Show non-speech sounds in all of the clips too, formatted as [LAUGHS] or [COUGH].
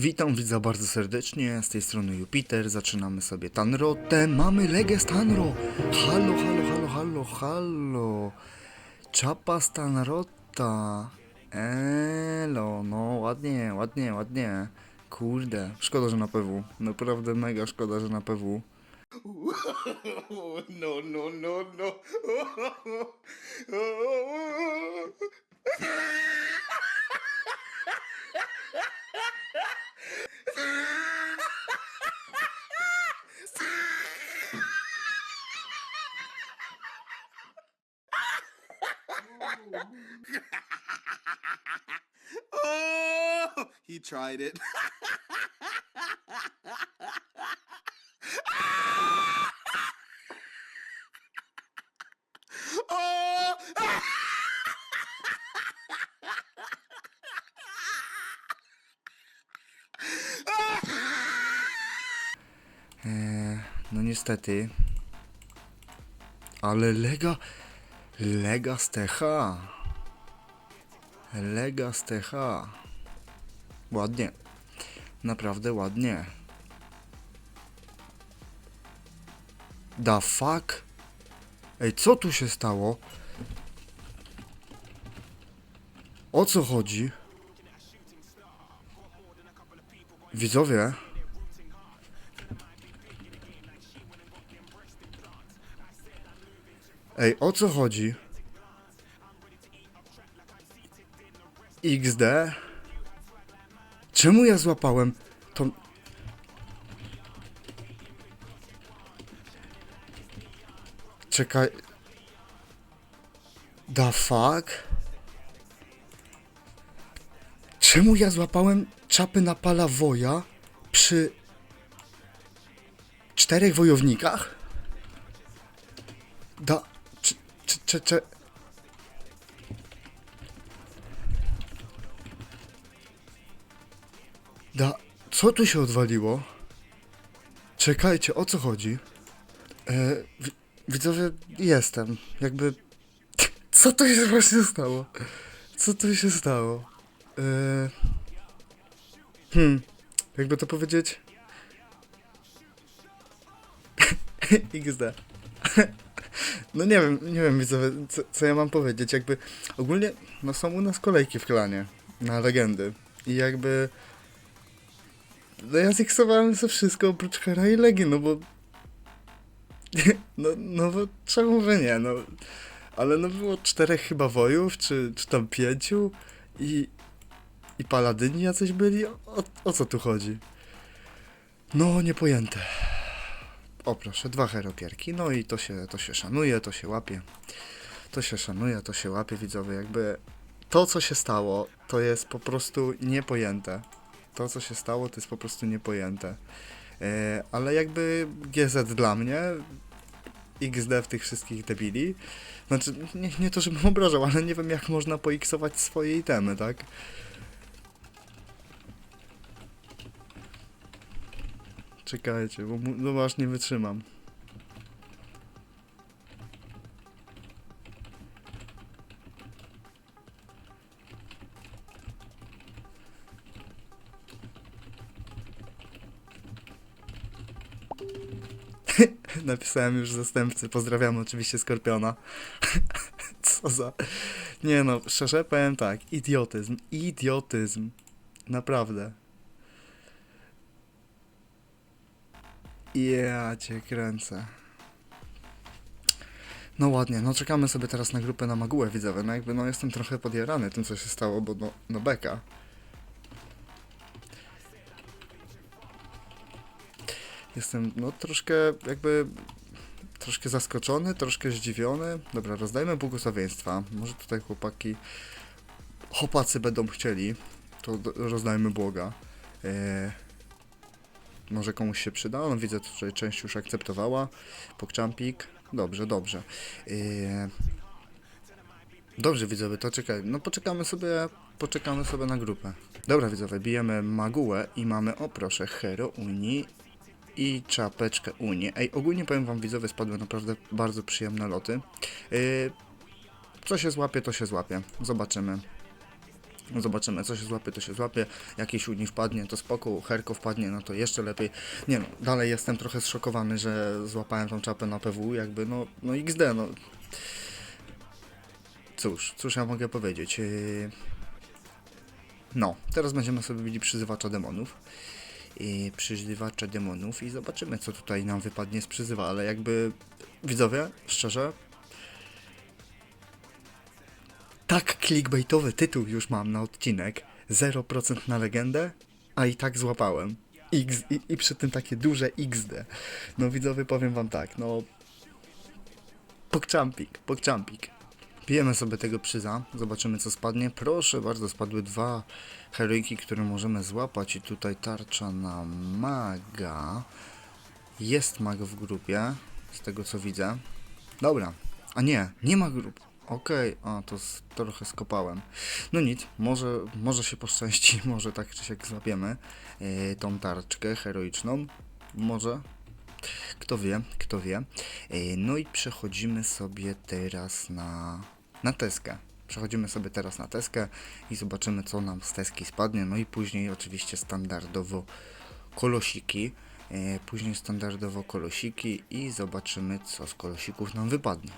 Witam widza bardzo serdecznie, z tej strony Jupiter, zaczynamy sobie Tanrotę, mamy Legę z Tanro! Halo, halo, halo, halo, halo! Czapa z Tanrota! Elo, no ładnie, ładnie, ładnie. Kurde, szkoda, że na PW. Naprawdę mega szkoda, że na PW. [LAUGHS] no, no, no, no. [LAUGHS] [LAUGHS] [LAUGHS] oh, he tried it. [LAUGHS] niestety. Ale Lega... Lega z TH. Lega z TH. Ładnie. Naprawdę ładnie. Da fuck? Ej, co tu się stało? O co chodzi? Widzowie? Ej, o co chodzi? XD? Czemu ja złapałem. Czekaj... The fuck? Czemu ja złapałem czapy na palawoja przy... czterech wojownikach? Da... Czy... czy... czy... Da... Co tu się odwaliło? Czekajcie, o co chodzi? E, wi- widzowie, jestem. Jakby... Co tu się właśnie stało? Co tu się stało? E, hmm... Jakby to powiedzieć... [LAUGHS] XD. No nie wiem, nie wiem co, co ja mam powiedzieć, jakby ogólnie, no są u nas kolejki w klanie na legendy i jakby no ja ziksowałem sobie wszystko oprócz Hera i Legi, no bo [LAUGHS] no, no bo czemu by nie, no ale no było czterech chyba wojów, czy, czy tam pięciu i i paladyni jacyś byli, o, o co tu chodzi? No, niepojęte. O proszę, dwa herokierki, no i to się, to się szanuje, to się łapie. To się szanuje, to się łapie, widzowie, jakby to, co się stało, to jest po prostu niepojęte. To, co się stało, to jest po prostu niepojęte. E, ale jakby GZ dla mnie, XD w tych wszystkich debili, znaczy, nie, nie to, żebym obrażał, ale nie wiem, jak można poiksować swoje itemy, tak? Czekajcie, bo no aż nie wytrzymam. [LAUGHS] Napisałem już zastępcy. Pozdrawiamy oczywiście Skorpiona. [LAUGHS] Co za... Nie no, szczerze powiem tak. Idiotyzm. Idiotyzm. Naprawdę. Ja cię kręcę. No ładnie, no czekamy sobie teraz na grupę na Magułę widzowie. No jakby no jestem trochę podjarany tym co się stało, bo no, no beka. Jestem no troszkę jakby troszkę zaskoczony, troszkę zdziwiony. Dobra, rozdajmy błogosławieństwa. Może tutaj chłopaki chłopacy będą chcieli, to rozdajmy błoga. Eee, może komuś się przyda. No widzę, że część już akceptowała. Pokczampik. Dobrze, dobrze. Yy... Dobrze widzowie, to czekaj. No poczekamy sobie, poczekamy sobie na grupę. Dobra widzowie, bijemy Magułę i mamy, o proszę, Hero Unii i czapeczkę Unii. Ej, ogólnie powiem wam widzowie, spadły naprawdę bardzo przyjemne loty. Yy... Co się złapie, to się złapie. Zobaczymy. Zobaczymy, co się złapie, to się złapie. Jakiś uni wpadnie, to spoko. Herko wpadnie, no to jeszcze lepiej. Nie no, dalej jestem trochę zszokowany, że złapałem tą czapę na PW, jakby no, no XD, no. Cóż, cóż ja mogę powiedzieć. Yy... No, teraz będziemy sobie mieli przyzywacza demonów. Yy, przyzywacza demonów i zobaczymy, co tutaj nam wypadnie z przyzywa, ale jakby widzowie, szczerze, tak clickbaitowy tytuł już mam na odcinek. 0% na legendę, a i tak złapałem. X, i, I przy tym takie duże XD. No widzowie, powiem wam tak, no... Pokczampik, pokczampik. Pijemy sobie tego przyza, zobaczymy co spadnie. Proszę bardzo, spadły dwa heroiki, które możemy złapać i tutaj tarcza na maga. Jest mag w grupie, z tego co widzę. Dobra, a nie, nie ma grup. Okej, a to s- trochę skopałem. No nic, może, może się poszczęści, [LAUGHS] może tak czy siak złapiemy yy, tą tarczkę heroiczną. Może. Kto wie, kto wie. Yy, no i przechodzimy sobie teraz na, na teskę. Przechodzimy sobie teraz na teskę i zobaczymy co nam z teski spadnie. No i później oczywiście standardowo kolosiki. E, Później standardowo kolosiki i zobaczymy co z kolosików nam wypadnie.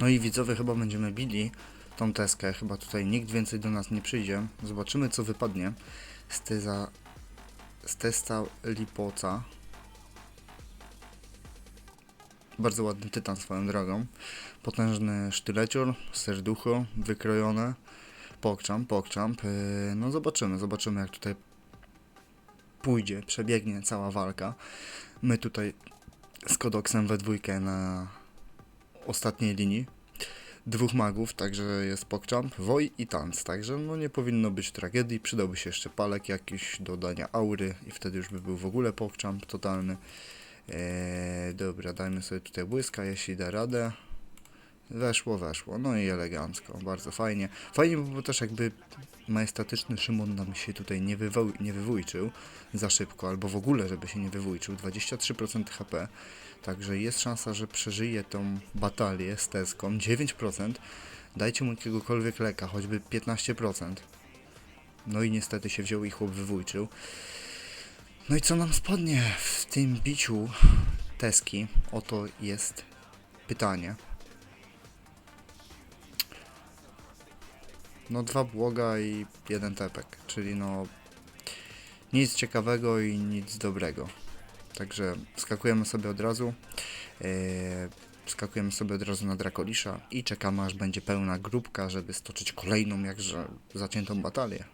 No i widzowie chyba będziemy bili tą teskę, chyba tutaj nikt więcej do nas nie przyjdzie. Zobaczymy co wypadnie z, teza, z testa Lipoca. Bardzo ładny tytan swoją drogą. Potężny sztylecior, serducho wykrojone. Pokczam, pokczam. Yy, No zobaczymy, zobaczymy jak tutaj pójdzie, przebiegnie cała walka. My tutaj z Kodoksem we dwójkę na ostatniej linii. Dwóch magów, także jest Pokczamp, Woj i Tanc, także no nie powinno być tragedii. Przydałby się jeszcze palek jakiś do dania aury i wtedy już by był w ogóle Pokczamp totalny. Eee, dobra, dajmy sobie tutaj błyska, jeśli da radę. Weszło, weszło, no i elegancko, bardzo fajnie. Fajnie było też jakby majestatyczny Szymon nam się tutaj nie, wywo- nie wywójczył za szybko, albo w ogóle, żeby się nie wywójczył. 23% HP, także jest szansa, że przeżyje tą batalię z Teską. 9%, dajcie mu jakiegokolwiek leka, choćby 15%. No i niestety się wziął i chłop wywójczył. No i co nam spadnie w tym biciu Teski? Oto jest pytanie. No dwa błoga i jeden tepek, czyli no nic ciekawego i nic dobrego. Także skakujemy sobie od razu. Yy, skakujemy sobie od razu na Drakolisza i czekamy aż będzie pełna grupka, żeby stoczyć kolejną jakże zaciętą batalię.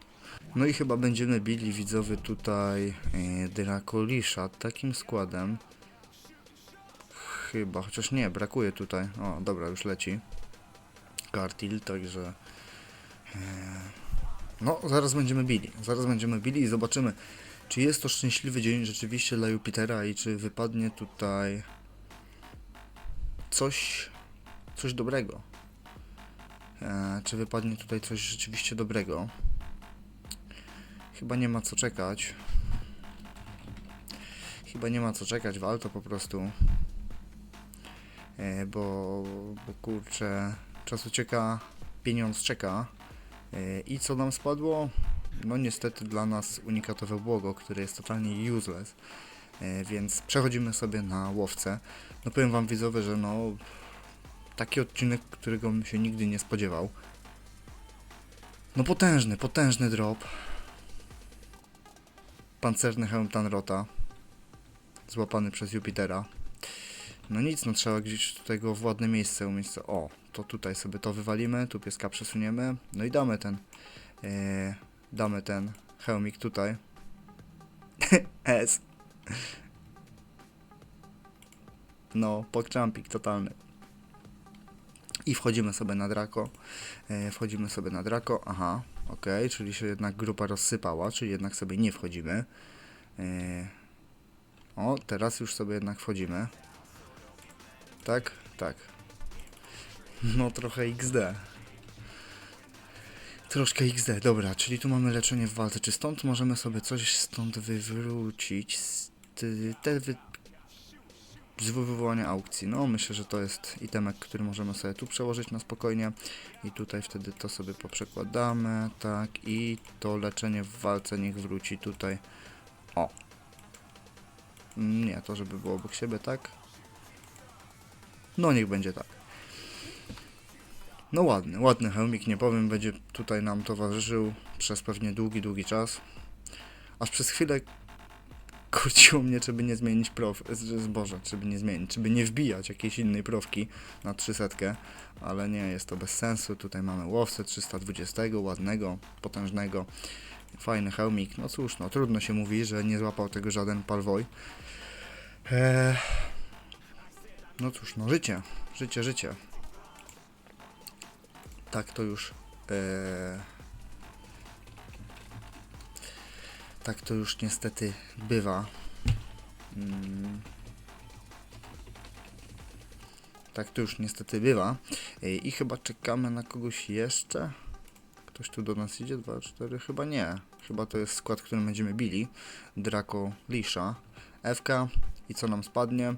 No i chyba będziemy bili widzowie tutaj yy, Drakolisza takim składem. Chyba, chociaż nie, brakuje tutaj. O, dobra, już leci. Kartil, także no, zaraz będziemy bili. Zaraz będziemy bili i zobaczymy, czy jest to szczęśliwy dzień rzeczywiście dla Jupitera i czy wypadnie tutaj coś, coś dobrego. E, czy wypadnie tutaj coś rzeczywiście dobrego. Chyba nie ma co czekać. Chyba nie ma co czekać, wal to po prostu. E, bo, bo kurczę, czas ucieka, pieniądz czeka. E, I co nam spadło? No niestety dla nas unikatowe błogo, które jest totalnie useless. E, Więc przechodzimy sobie na łowcę. No powiem wam widzowie, że no taki odcinek, którego bym się nigdy nie spodziewał. No potężny, potężny drop. Pancerny hełm Tanrota. Złapany przez Jupitera. No nic, no trzeba gdzieś tutaj go w ładne miejsce umieć. O, to tutaj sobie to wywalimy, tu pieska przesuniemy, no i damy ten, e, damy ten hełmik tutaj. [LAUGHS] S. No, pokczampik totalny. I wchodzimy sobie na Draco. E, wchodzimy sobie na Draco. Aha, okej, czyli się jednak grupa rozsypała, czyli jednak sobie nie wchodzimy. E, o, teraz już sobie jednak wchodzimy. Tak? Tak. No trochę XD. Troszkę XD, dobra, czyli tu mamy leczenie w walce. Czy stąd możemy sobie coś stąd wywrócić? Z- Te wy... z wywołania aukcji. No, myślę, że to jest itemek, który możemy sobie tu przełożyć na spokojnie i tutaj wtedy to sobie poprzekładamy, tak, i to leczenie w walce niech wróci tutaj. O. Nie, to żeby było obok siebie, tak? No, niech będzie tak. No ładny, ładny hełmik, nie powiem, będzie tutaj nam towarzyszył przez pewnie długi, długi czas. Aż przez chwilę kurciło mnie, żeby nie zmienić prof, z- zboża, żeby nie zmienić, żeby nie wbijać jakiejś innej profki na 300, ale nie, jest to bez sensu. Tutaj mamy łowcę 320, ładnego, potężnego, fajny hełmik. No cóż, no trudno się mówi, że nie złapał tego żaden palwoj. Eee, no cóż, no życie, życie, życie. Tak to już. eee, tak to już niestety bywa. Mm. Tak to już niestety bywa. Ej, I chyba czekamy na kogoś jeszcze. Ktoś tu do nas idzie? 2, 4? Chyba nie. Chyba to jest skład, którym będziemy bili. Draco Lisza. FK. I co nam spadnie?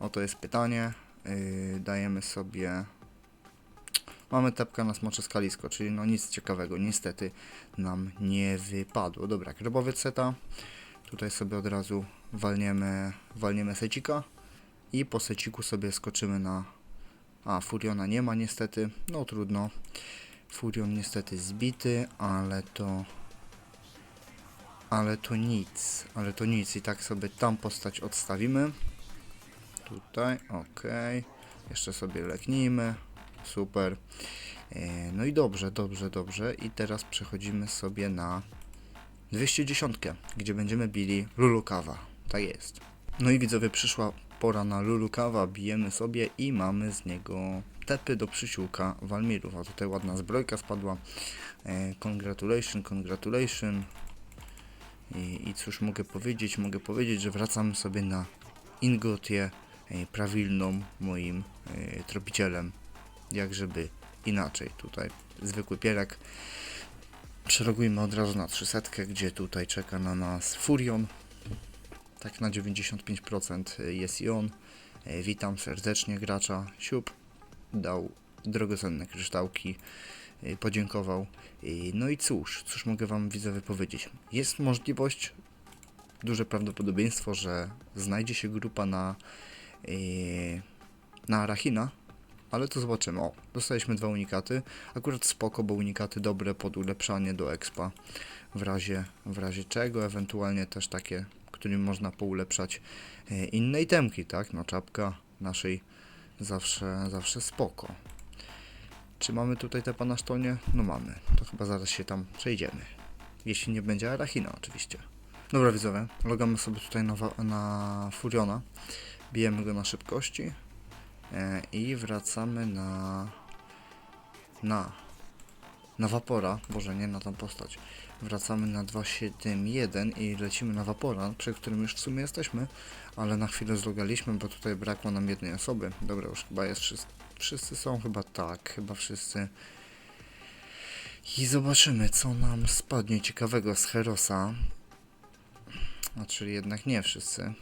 Oto jest pytanie. Yy, dajemy sobie. Mamy tepka na smocze skalisko, czyli no nic ciekawego, niestety nam nie wypadło. Dobra, grobowiec seta. Tutaj sobie od razu walniemy, walniemy secika i po seciku sobie skoczymy na... A, Furiona nie ma niestety, no trudno. Furion niestety zbity, ale to... Ale to nic, ale to nic i tak sobie tam postać odstawimy. Tutaj, ok. Jeszcze sobie leknijmy. Super. E, No i dobrze, dobrze, dobrze. I teraz przechodzimy sobie na 210, gdzie będziemy bili Lulukawa. Tak jest. No i widzowie, przyszła pora na Lulukawa, bijemy sobie i mamy z niego tepy do przysiłka Walmirów. A tutaj ładna zbrojka spadła. E, congratulation, congratulation. I, I cóż mogę powiedzieć? Mogę powiedzieć, że wracamy sobie na Ingotię e, prawilną moim tropicielem. Jak żeby inaczej. Tutaj zwykły pierak. Przelogujmy od razu na 300, gdzie tutaj czeka na nas Furion. Tak na 95% jest i on. E, Witam serdecznie gracza. Siup dał drogocenne kryształki. e, Podziękował. E, No i cóż, cóż mogę wam widzowie powiedzieć. Jest możliwość, duże prawdopodobieństwo, że znajdzie się grupa na, na Arachina, ale to zobaczymy. O, dostaliśmy dwa unikaty. Akurat spoko, bo unikaty dobre pod ulepszanie do expa. W razie, w razie czego, ewentualnie też takie, którym można poulepszać e, inne itemki, tak? No czapka naszej zawsze, zawsze spoko. Czy mamy tutaj te pana sztonie? No mamy. To chyba zaraz się tam przejdziemy. Jeśli nie będzie Arachina oczywiście. Dobra widzowie, logamy sobie tutaj na, na Furiona. Bijemy go na szybkości. E, I wracamy na. Na. Na Wapora. Boże, nie na tą postać. Wracamy na 271 i lecimy na Wapora, przy którym już w sumie jesteśmy, ale na chwilę zlogaliśmy, bo tutaj brakło nam jednej osoby. Dobra, już chyba jest wszyscy. Wszyscy są chyba tak, chyba wszyscy. I zobaczymy, co nam spadnie ciekawego z Herosa. A czyli jednak nie wszyscy.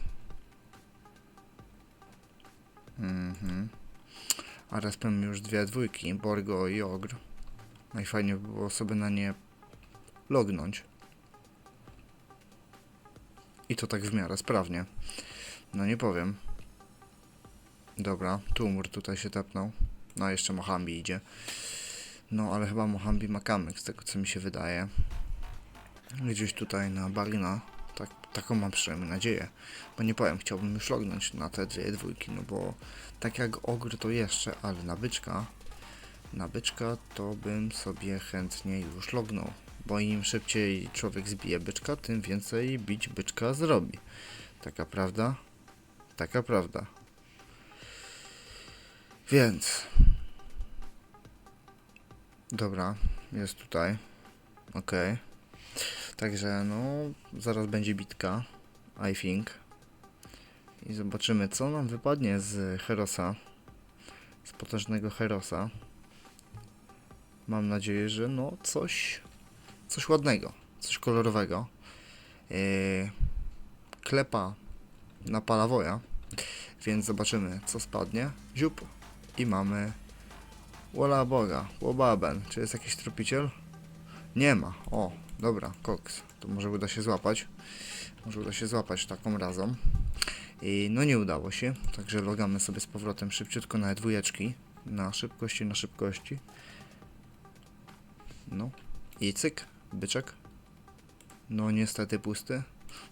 Mhm. A respem już dwie dwójki, Borgo i Ogr. Najfajniej by było sobie na nie lognąć. I to tak w miarę sprawnie. No nie powiem. Dobra, tumor tutaj się tepnął. No jeszcze Mohambi idzie. No ale chyba Mohambi ma kamyk, z tego co mi się wydaje. Gdzieś tutaj na bagna. Tak, taką mam przynajmniej nadzieję. Bo nie powiem, chciałbym już lognąć na te dwie dwójki, no bo tak jak ogr to jeszcze, ale na byczka, na byczka to bym sobie chętnie już lognął. Bo im szybciej człowiek zbije byczka, tym więcej bić byczka zrobi. Taka prawda? Taka prawda. Więc. Dobra, jest tutaj. Okej. Także no, zaraz będzie bitka. I think. I zobaczymy, co nam wypadnie z Herosa. Z potężnego Herosa. Mam nadzieję, że no coś. Coś ładnego. Coś kolorowego. Yy, klepa na Palawoja. Więc zobaczymy, co spadnie. Ziup. I mamy... Wola Boga, Łobaben. Czy jest jakiś tropiciel? Nie ma. O, dobra, koks. To może uda się złapać. Może uda się złapać taką razą. I no nie udało się, także logamy sobie z powrotem szybciutko na dwójeczki. Na szybkości, na szybkości. No. I cyk, byczek. No niestety pusty.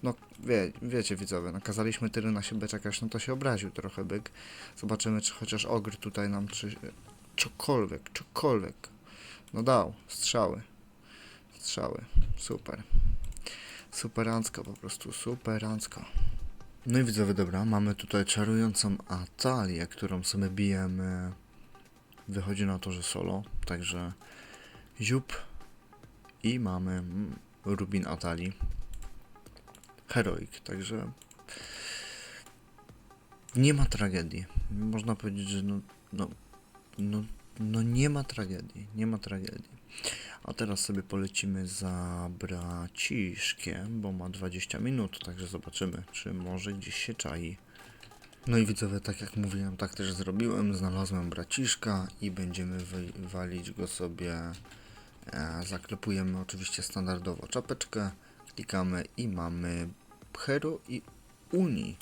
No wie, wiecie widzowie, nakazaliśmy tyle na siebie czekać, no to się obraził trochę byk. Zobaczymy czy chociaż ogr tutaj nam czy... Cokolwiek, cokolwiek. No dał, strzały. Strzały, super. Superancko po prostu, superancko. No i widzowie, dobra, mamy tutaj czarującą Atalię, którą sobie bijemy. Wychodzi na to, że solo, także ziup i mamy mm, Rubin Atali. Heroik, także nie ma tragedii. Można powiedzieć, że no, no, no, no nie ma tragedii, nie ma tragedii. A teraz sobie polecimy za braciszkiem, bo ma 20 minut, także zobaczymy, czy może gdzieś się czai. No i widzowie, tak jak mówiłem, tak też zrobiłem. Znalazłem braciszka i będziemy wy- walić go sobie. E, zaklepujemy oczywiście standardowo czapeczkę, klikamy i mamy Hero i Uni.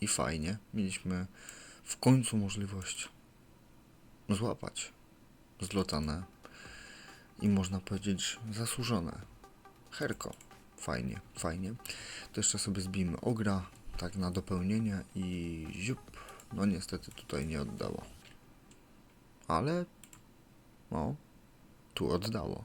I fajnie, mieliśmy w końcu możliwość złapać zlotane i można powiedzieć zasłużone. Herko. Fajnie, fajnie. To jeszcze sobie zbijmy ogra, tak na dopełnienie i ziup. No niestety tutaj nie oddało. Ale no, tu oddało.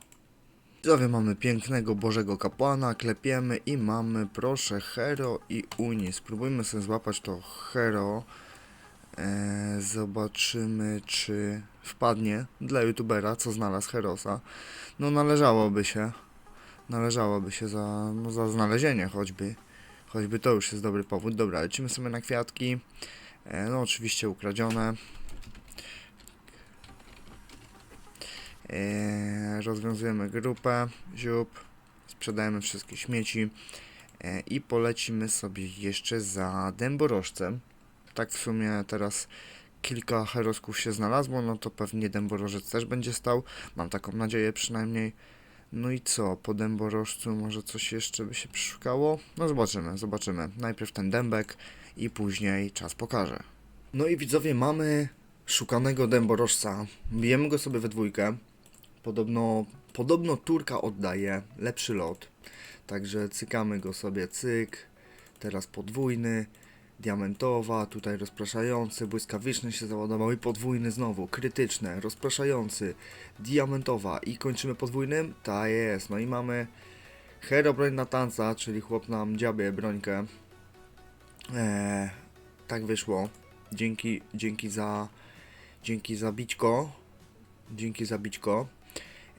Widzowie, mamy pięknego Bożego Kapłana, klepiemy i mamy, proszę, Hero i Uni. Spróbujmy sobie złapać to Hero. Eee, zobaczymy, czy wpadnie dla youtubera, co znalazł Herosa. No należałoby się. Należałoby się za, no, za znalezienie choćby. Choćby to już jest dobry powód. Dobra, lecimy sobie na kwiatki. E, no oczywiście ukradzione. E, rozwiązujemy grupę. Ziup. Sprzedajemy wszystkie śmieci. E, I polecimy sobie jeszcze za dęborożcem. Tak w sumie teraz kilka herosków się znalazło, no to pewnie dęborożec też będzie stał. Mam taką nadzieję przynajmniej. No i co, po dęborożcu może coś jeszcze by się przeszukało? No zobaczymy, zobaczymy. Najpierw ten dębek i później czas pokaże. No i widzowie, mamy szukanego dęborożca. Bijemy go sobie we dwójkę. Podobno, podobno Turka oddaje lepszy lot. Także cykamy go sobie, cyk. Teraz podwójny diamentowa, tutaj rozpraszający, błyskawiczny się załadował i podwójny znowu, krytyczne, rozpraszający, diamentowa i kończymy podwójnym? Ta jest, no i mamy hero broń na tanca, czyli chłop nam dziabie brońkę. Eee, tak wyszło. Dzięki, dzięki za, dzięki za bićko, dzięki za bićko.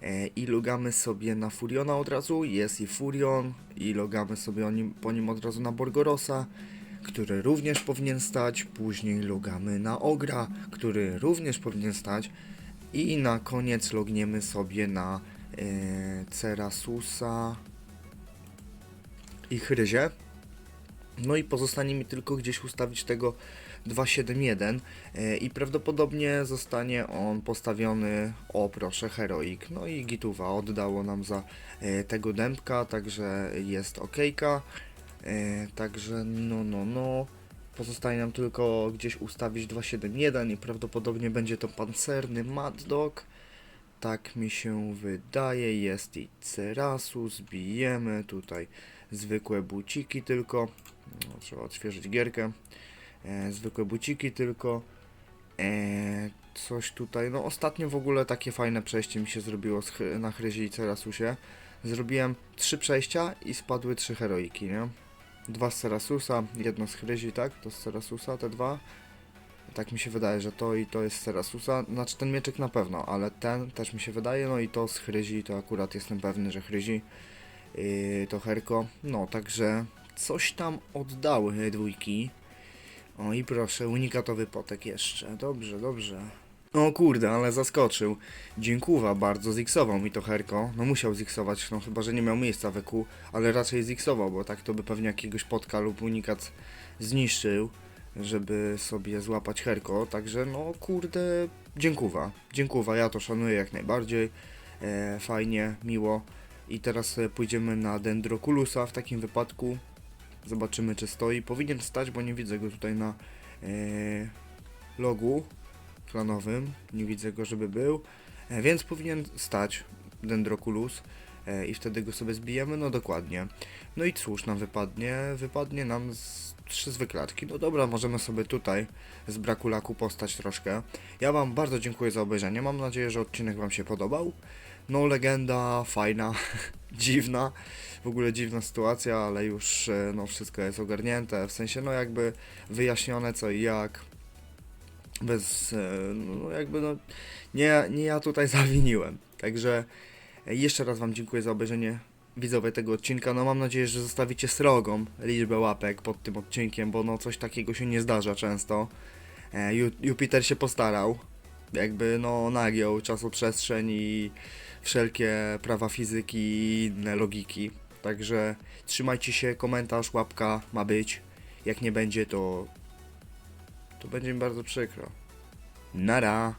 E, I logamy sobie na Furiona od razu, jest i Furion, i logamy sobie o nim, po nim od razu na Borgorosa który również powinien stać. Później logamy na Ogra, który również powinien stać. I na koniec logniemy sobie na e, Cerasusa i Chryzie. No i pozostanie mi tylko gdzieś ustawić tego 271 e, i prawdopodobnie zostanie on postawiony, o proszę, Heroik. No i Gituwa oddało nam za e, tego dębka, także jest okejka. E, także no, no, no. Pozostaje nam tylko gdzieś ustawić 271 i prawdopodobnie będzie to pancerny Mad Dog. Tak mi się wydaje. Jest i Cerasus, bijemy tutaj zwykłe buciki tylko. No, trzeba odświeżyć gierkę. E, zwykłe buciki tylko. E, coś tutaj, no ostatnio w ogóle takie fajne przejście mi się zrobiło na Chryzie i Cerasusie. Zrobiłem trzy przejścia i spadły trzy heroiki, nie? Dwa z Cerasusa, jedno z Chryzi, tak? To z Cerasusa, te dwa. Tak mi się wydaje, że to i to jest z Cerasusa. Znaczy ten mieczyk na pewno, ale ten też mi się wydaje. No i to z Chryzi, to akurat jestem pewny, że Chryzi. Yy, to Herko. No, także coś tam oddały dwójki. O i proszę, unikatowy potek jeszcze. Dobrze, dobrze. O kurde, ale zaskoczył. Dziękuwa bardzo, ziksował mi to Herko. No musiał ziksować, no chyba, że nie miał miejsca w EQ, ale raczej ziksował, bo tak to by pewnie jakiegoś potka lub unikat zniszczył. żeby sobie złapać herko, także no kurde, dziękuwa, dziękuwa, ja to szanuję jak najbardziej, e, fajnie, miło i teraz e, pójdziemy na Dendroculusa w takim wypadku, zobaczymy czy stoi, powinien stać, bo nie widzę go tutaj na e, logu klanowym, nie widzę go, żeby był, e, więc powinien stać Dendroculus e, i wtedy go sobie zbijemy, no dokładnie. No i cóż nam wypadnie? Wypadnie nam z trzy zwyklatki. No dobra, możemy sobie tutaj z braku laku postać troszkę. Ja wam bardzo dziękuję za obejrzenie, mam nadzieję, że odcinek wam się podobał. No legenda, fajna, [LAUGHS] dziwna, w ogóle dziwna sytuacja, ale już e, no wszystko jest ogarnięte, w sensie no jakby wyjaśnione co i jak bez, e, no jakby no, nie, nie ja tutaj [LAUGHS] zawiniłem. Także e, jeszcze raz Wam dziękuję za obejrzenie widzowie tego odcinka. No mam nadzieję, że zostawicie srogą liczbę łapek pod tym odcinkiem, bo no coś takiego się nie zdarza często. E, Ju- Jupiter się postarał, jakby no nagiął czasoprzestrzeń i wszelkie prawa fizyki i inne logiki. Także trzymajcie się, komentarz, łapka ma być. Jak nie będzie, to to będzie mi bardzo przykro. Nara.